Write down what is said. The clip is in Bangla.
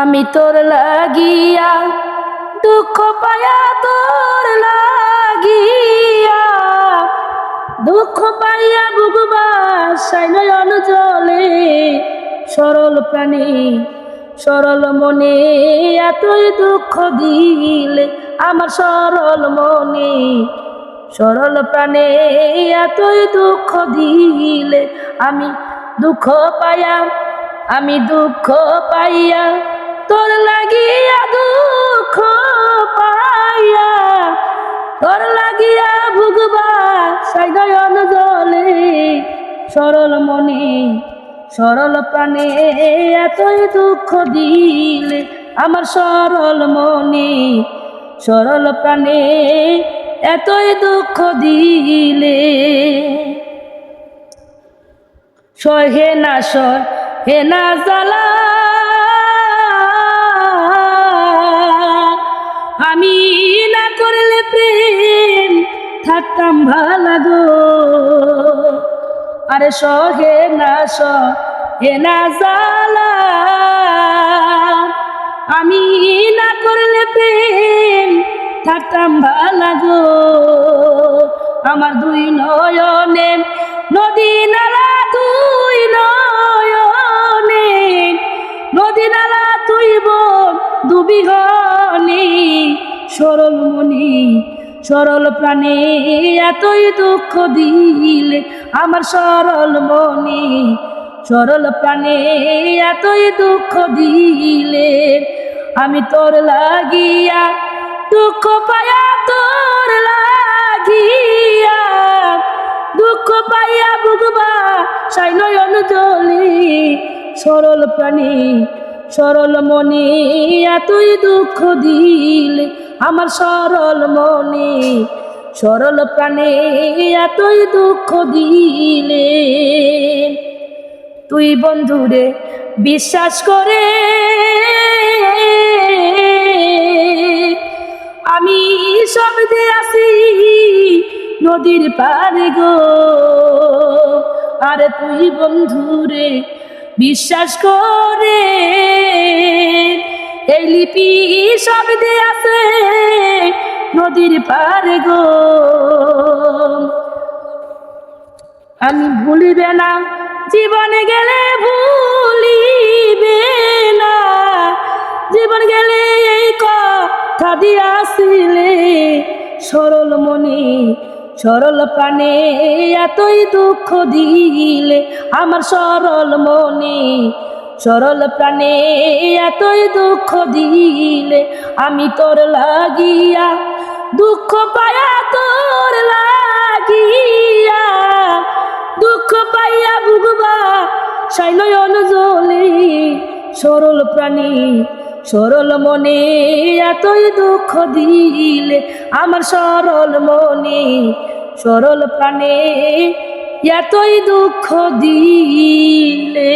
আমি তোর লাগিয়া, দুঃখ পায়া তোর লাগিয়া। দুঃখ পাইয়া বুকবা সাই নয়ন জলে, সরল প্রাণী, সরল মনে এতই দুঃখ দিলে আমার সরল মনে। সরল প্রাণে এতই দুঃখ দিলে আমি দুঃখ পাইয়া, আমি দুঃখ পাইয়া তোর লাগিয়া দুঃখ পাইয়া, তোর লাগিয়া ভুগবা সাইদয়ন জলে সরল মনে, সরল প্রাণে এতই দুঃখ দিলে আমার সরল মনে, সরল প্রাণে এতই দুঃখ দিলে। সয় হে না সয়, হে না জ্বালা ভালো গো। আরে সহে না সহে না জালা আমি না করলে প্রেম থাকতাম ভালো আমার দুই নয়নে নদী নালা দুই নয়নে নদী নালা তুই বোন দুবিঘনে সরল মনি সরল প্রাণে এতই দুঃখ দিলে আমার সরল মনে। সরল প্রাণে এতই দুঃখ দিলে আমি তোর লাগিয়া, দুঃখ পায়া তোর লাগিয়া। দুঃখ পাইয়া বুকবা সাই নয়ন জলে। সরল প্রাণী, সরল মনে এতই দুঃখ দিলে আমার সরল মনে, সরল প্রাণে এতই দুঃখ দিলে তুই বন্ধুরে বিশ্বাস করে, আমি সব দিয়ে আসি নদীর পারে গো। আরে তুই বন্ধুরে বিশ্বাস করে সব দিয়ে আছে নদীর পারে গো। আমি ভুলিবে না, জীবনে গেলে ভুলিবে না। জীবন গেলে এই কথা দিয়াছিলে, সরল মনে, সরল প্রাণে এতই দুঃখ দিলে আমার সরল মনে। সরল প্রাণে এতই দুঃখ দিলে আমি তোর লাগিয়া, দুঃখ পায়া তোর লাগিয়া, দুঃখ পাইয়া ভুগবা সাইনয়ন জলে সরল প্রাণী, সরল মনে এতই দুঃখ দিলে আমার সরল মনে, সরল প্রাণে এতই দুঃখ দিলে।